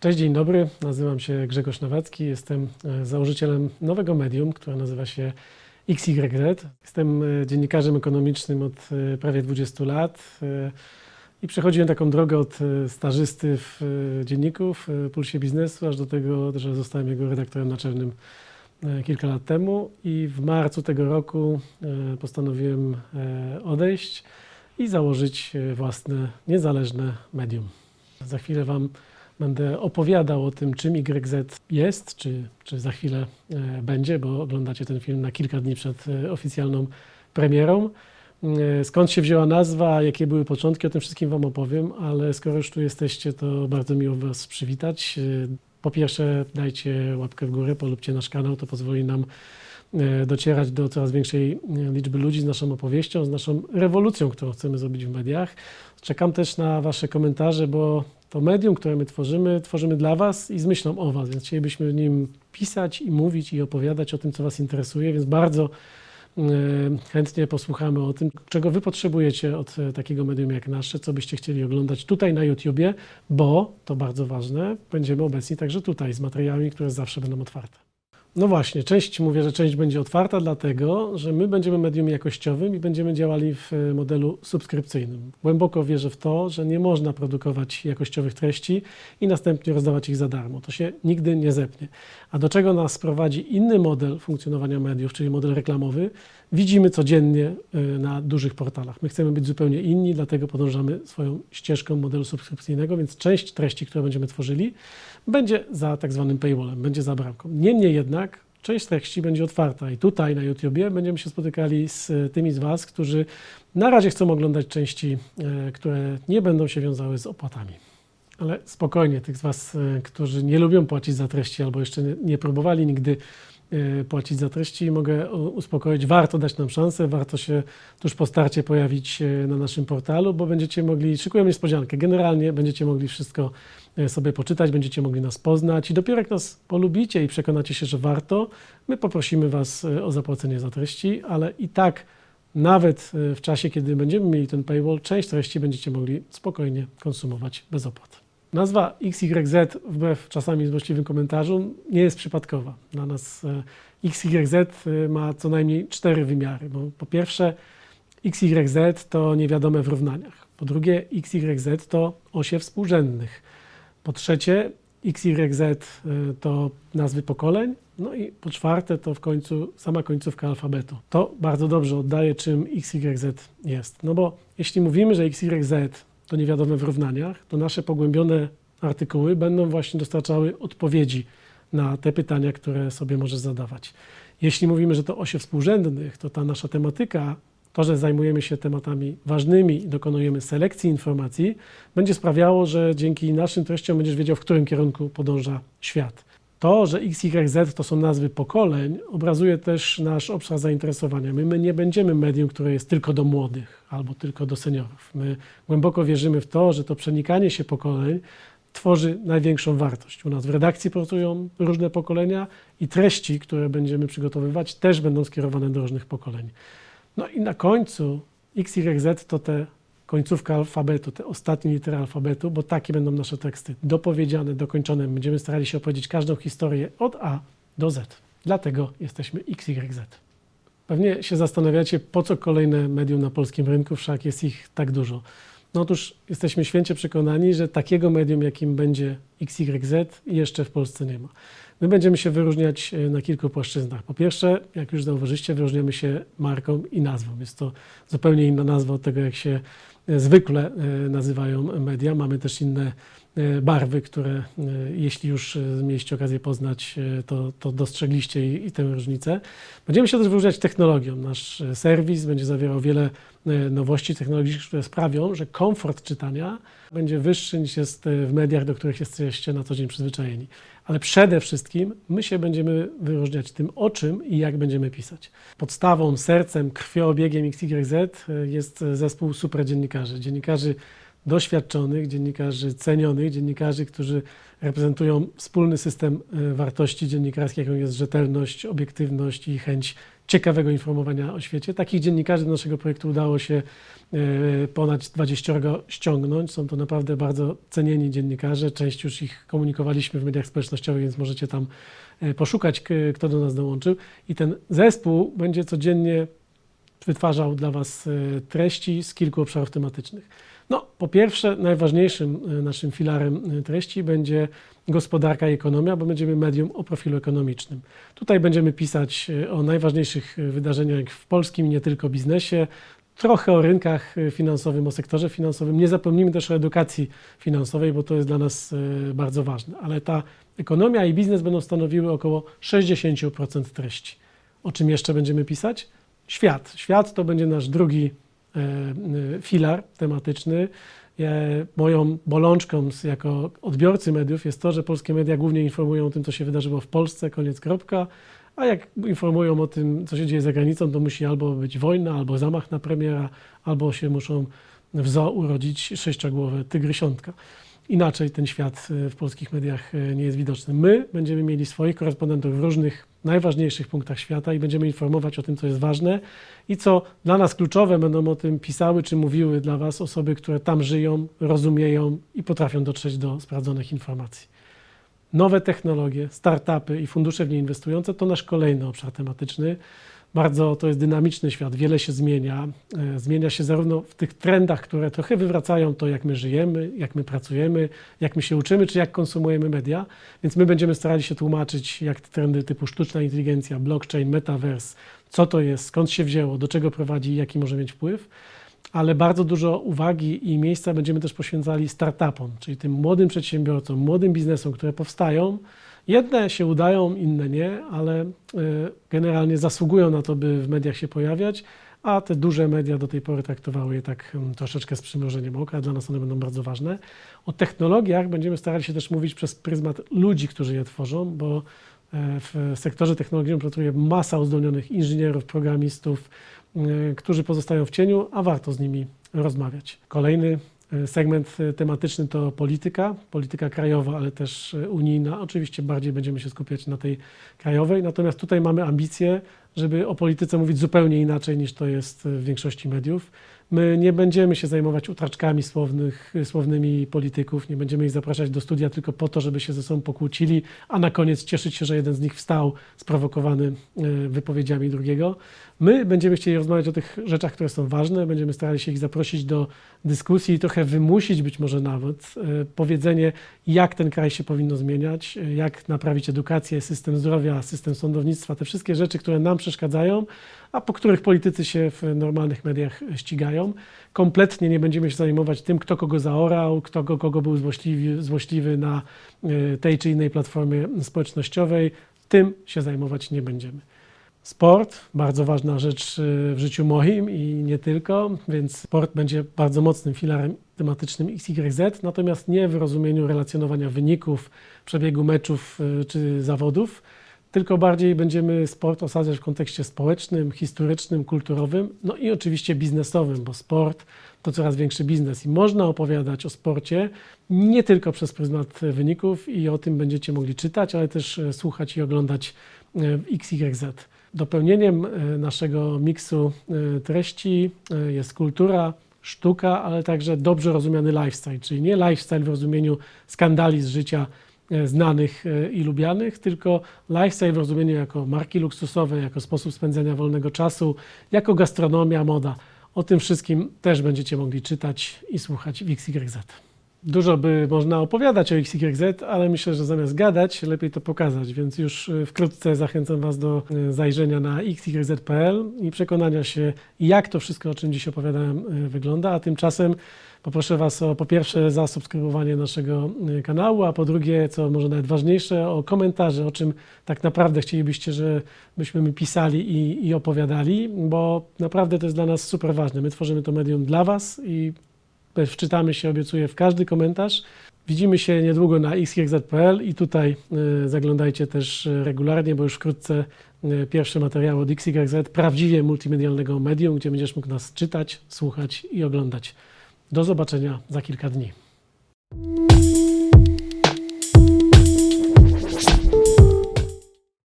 Cześć, dzień dobry. Nazywam się Grzegorz Nowacki. Jestem e, założycielem nowego medium, które nazywa się XYZ. Jestem e, dziennikarzem ekonomicznym od e, prawie 20 lat i przechodziłem taką drogę od stażysty w dzienniku w Pulsie Biznesu, aż do tego, że zostałem jego redaktorem naczelnym kilka lat temu i w marcu tego roku postanowiłem odejść i założyć własne, niezależne medium. Za chwilę Wam Będę opowiadał o tym, czym YZ jest, czy, czy za chwilę e, będzie, bo oglądacie ten film na kilka dni przed e, oficjalną premierą. E, skąd się wzięła nazwa, jakie były początki, o tym wszystkim Wam opowiem, ale skoro już tu jesteście, to bardzo miło Was przywitać. Po pierwsze, dajcie łapkę w górę, polubcie nasz kanał, to pozwoli nam docierać do coraz większej liczby ludzi z naszą opowieścią, z naszą rewolucją, którą chcemy zrobić w mediach. Czekam też na Wasze komentarze, bo to medium, które my tworzymy, tworzymy dla Was i z myślą o Was, więc chcielibyśmy w nim pisać i mówić i opowiadać o tym, co Was interesuje, więc bardzo e, chętnie posłuchamy o tym, czego Wy potrzebujecie od e, takiego medium jak nasze, co byście chcieli oglądać tutaj na YouTubie, bo to bardzo ważne, będziemy obecni także tutaj z materiałami, które zawsze będą otwarte. No właśnie, część mówię, że część będzie otwarta, dlatego że my będziemy medium jakościowym i będziemy działali w e, modelu subskrypcyjnym. Głęboko wierzę w to, że nie można produkować jakościowych treści i następnie rozdawać ich za darmo. To się nigdy nie zepnie. A do czego nas prowadzi inny model funkcjonowania mediów, czyli model reklamowy, widzimy codziennie e, na dużych portalach. My chcemy być zupełnie inni, dlatego podążamy swoją ścieżką modelu subskrypcyjnego, więc część treści, które będziemy tworzyli, będzie za tak zwanym paywallem, będzie za bramką. Niemniej jednak część treści będzie otwarta i tutaj na YouTubie będziemy się spotykali z tymi z Was, którzy na razie chcą oglądać części, e, które nie będą się wiązały z opłatami. Ale spokojnie, tych z Was, e, którzy nie lubią płacić za treści albo jeszcze nie próbowali nigdy płacić za treści. Mogę uspokoić, warto dać nam szansę, warto się tuż po starcie pojawić y, na naszym portalu, bo będziecie mogli, szykujemy niespodziankę, generalnie będziecie mogli wszystko y, sobie poczytać, będziecie mogli nas poznać i dopiero jak nas polubicie i przekonacie się, że warto, my poprosimy Was o zapłacenie za treści, ale i tak nawet w czasie, kiedy będziemy mieli ten paywall, część treści będziecie mogli spokojnie konsumować bez opłat. Nazwa XYZ, wbrew czasami złośliwym komentarzom, nie jest przypadkowa. Dla nas e, XYZ e, ma co najmniej cztery wymiary. Bo po pierwsze, XYZ to niewiadome w równaniach. Po drugie, XYZ to osie współrzędnych. Po trzecie, XYZ e, to nazwy pokoleń. No i po czwarte, to w końcu sama końcówka alfabetu. To bardzo dobrze oddaje, czym XYZ jest. No bo jeśli mówimy, że XYZ to niewiadome w równaniach, to nasze pogłębione artykuły będą właśnie dostarczały odpowiedzi na te pytania, które sobie możesz zadawać. Jeśli mówimy, że to osie współrzędnych, to ta nasza tematyka, to, że zajmujemy się tematami ważnymi i dokonujemy selekcji informacji, będzie sprawiało, że dzięki naszym treściom będziesz wiedział, w którym kierunku podąża świat. To, że XYZ to są nazwy pokoleń, obrazuje też nasz obszar zainteresowania. My, my nie będziemy medium, które jest tylko do młodych albo tylko do seniorów. My głęboko wierzymy w to, że to przenikanie się pokoleń tworzy największą wartość. U nas w redakcji pracują różne pokolenia i treści, które będziemy przygotowywać, też będą skierowane do różnych pokoleń. No i na końcu XYZ to te końcówka alfabetu, te ostatnie litery alfabetu, bo takie będą nasze teksty dopowiedziane, dokończone. Będziemy starali się opowiedzieć każdą historię od A do Z. Dlatego jesteśmy XYZ. Pewnie się zastanawiacie, po co kolejne medium na polskim rynku, wszak jest ich tak dużo. No otóż jesteśmy święcie przekonani, że takiego medium, jakim będzie XYZ, jeszcze w Polsce nie ma. My będziemy się wyróżniać e, na kilku płaszczyznach. Po pierwsze, jak już zauważyliście, wyróżniamy się marką i nazwą. Jest to zupełnie inna nazwa od tego, jak się e, zwykle e, nazywają media. Mamy też inne barwy, które jeśli już mieliście okazję poznać, to, to dostrzegliście i, i tę różnicę. Będziemy się też wyróżniać technologią. Nasz serwis będzie zawierał wiele nowości technologicznych, które sprawią, że komfort czytania będzie wyższy niż jest w mediach, do których jesteście na co dzień przyzwyczajeni ale przede wszystkim my się będziemy wyróżniać tym, o czym i jak będziemy pisać. Podstawą, sercem, krwioobiegiem XYZ e, jest zespół super dziennikarzy. Doświadczonych, dziennikarzy cenionych, dziennikarzy, którzy reprezentują wspólny system e, wartości dziennikarskich, jaką jest rzetelność, obiektywność i chęć ciekawego informowania o świecie. Takich dziennikarzy do naszego projektu udało się e, ponad 20 ściągnąć. Są to naprawdę bardzo cenieni dziennikarze. Część już ich komunikowaliśmy w mediach społecznościowych, więc możecie tam e, poszukać, kto do nas dołączył. I ten zespół będzie codziennie wytwarzał dla Was treści z kilku obszarów tematycznych. No, po pierwsze, najważniejszym e, naszym filarem e, treści będzie gospodarka i ekonomia, bo będziemy medium o profilu ekonomicznym. Tutaj będziemy pisać e, o najważniejszych wydarzeniach w polskim nie tylko biznesie, trochę o rynkach finansowym, o sektorze finansowym. Nie zapomnijmy też o edukacji finansowej, bo to jest dla nas bardzo ważne. Ale ta ekonomia i biznes będą stanowiły około 60% treści. O czym jeszcze będziemy pisać? Świat. Świat to będzie nasz drugi filar tematyczny. Moją bolączką jako odbiorcy mediów jest to, że polskie media głównie informują o tym, co się wydarzyło w Polsce, koniec kropka, a jak informują o tym, co się dzieje za granicą, to musi albo być wojna, albo zamach na premiera, albo się muszą w zoo urodzić sześciogłowe tygrysiątka inaczej ten świat e, w polskich mediach e, nie jest widoczny. My będziemy mieli swoich korespondentów w różnych najważniejszych punktach świata i będziemy informować o tym, co jest ważne i co dla nas kluczowe, będą o tym pisały czy mówiły dla Was osoby, które tam żyją, rozumieją i potrafią dotrzeć do sprawdzonych informacji. Nowe technologie, startupy i fundusze w nie inwestujące to nasz kolejny obszar tematyczny bardzo to jest dynamiczny świat, wiele się zmienia. E, zmienia się zarówno w tych trendach, które trochę wywracają to, jak my żyjemy, jak my pracujemy, jak my się uczymy, czy jak konsumujemy media. Więc my będziemy starali się tłumaczyć, jak trendy typu sztuczna inteligencja, blockchain, metaverse, co to jest, skąd się wzięło, do czego prowadzi i jaki może mieć wpływ. Ale bardzo dużo uwagi i miejsca będziemy też poświęcali startupom, czyli tym młodym przedsiębiorcom, młodym biznesom, które powstają Jedne się udają, inne nie, ale e, generalnie zasługują na to, by w mediach się pojawiać, a te duże media do tej pory traktowały je tak mm, troszeczkę z przymrużeniem oka. Dla nas one będą bardzo ważne. O technologiach będziemy starali się też mówić przez pryzmat ludzi, którzy je tworzą, bo e, w sektorze technologicznym pracuje masa uzdolnionych inżynierów, programistów, e, którzy pozostają w cieniu, a warto z nimi rozmawiać. Kolejny Segment tematyczny to polityka, polityka krajowa, ale też unijna. Oczywiście bardziej będziemy się skupiać na tej krajowej, natomiast tutaj mamy ambicje, żeby o polityce mówić zupełnie inaczej niż to jest w większości mediów. My nie będziemy się zajmować utraczkami słownych, słownymi polityków, nie będziemy ich zapraszać do studia tylko po to, żeby się ze sobą pokłócili, a na koniec cieszyć się, że jeden z nich wstał sprowokowany e, wypowiedziami drugiego. My będziemy chcieli rozmawiać o tych rzeczach, które są ważne, będziemy starali się ich zaprosić do dyskusji i trochę wymusić być może nawet e, powiedzenie, jak ten kraj się powinno zmieniać, e, jak naprawić edukację, system zdrowia, system sądownictwa, te wszystkie rzeczy, które nam przeszkadzają, a po których politycy się w normalnych mediach ścigają. Kompletnie nie będziemy się zajmować tym, kto kogo zaorał, kto kogo był złośliwy, złośliwy na e, tej czy innej platformie społecznościowej. Tym się zajmować nie będziemy. Sport, bardzo ważna rzecz e, w życiu moim i nie tylko, więc sport będzie bardzo mocnym filarem tematycznym XYZ, natomiast nie w rozumieniu relacjonowania wyników, przebiegu meczów e, czy zawodów, tylko bardziej będziemy sport osadzać w kontekście społecznym, historycznym, kulturowym, no i oczywiście biznesowym, bo sport to coraz większy biznes i można opowiadać o sporcie nie tylko przez pryzmat wyników i o tym będziecie mogli czytać, ale też e, słuchać i oglądać e, w XYZ. Dopełnieniem e, naszego miksu treści jest kultura, sztuka, ale także dobrze rozumiany lifestyle, czyli nie lifestyle w rozumieniu skandali z życia E, znanych e, i lubianych, tylko lifestyle w rozumieniu jako marki luksusowe, jako sposób spędzania wolnego czasu, jako gastronomia, moda. O tym wszystkim też będziecie mogli czytać i słuchać w XYZ. Dużo by można opowiadać o XYZ, ale myślę, że zamiast gadać, lepiej to pokazać, więc już e, wkrótce zachęcam Was do zajrzenia na xyz.pl i przekonania się, jak to wszystko, o czym dziś opowiadałem, wygląda, a tymczasem Poproszę Was o po pierwsze zasubskrybowanie naszego y, kanału, a po drugie, co może nawet ważniejsze, o komentarze, o czym tak naprawdę chcielibyście, żebyśmy my pisali i, i opowiadali, bo naprawdę to jest dla nas super ważne. My tworzymy to medium dla Was i wczytamy się, obiecuję, w każdy komentarz. Widzimy się niedługo na xyz.pl i tutaj y, zaglądajcie też y, regularnie, bo już wkrótce pierwsze materiały od XYZ, prawdziwie multimedialnego medium, gdzie będziesz mógł nas czytać, słuchać i oglądać. Do zobaczenia za kilka dni.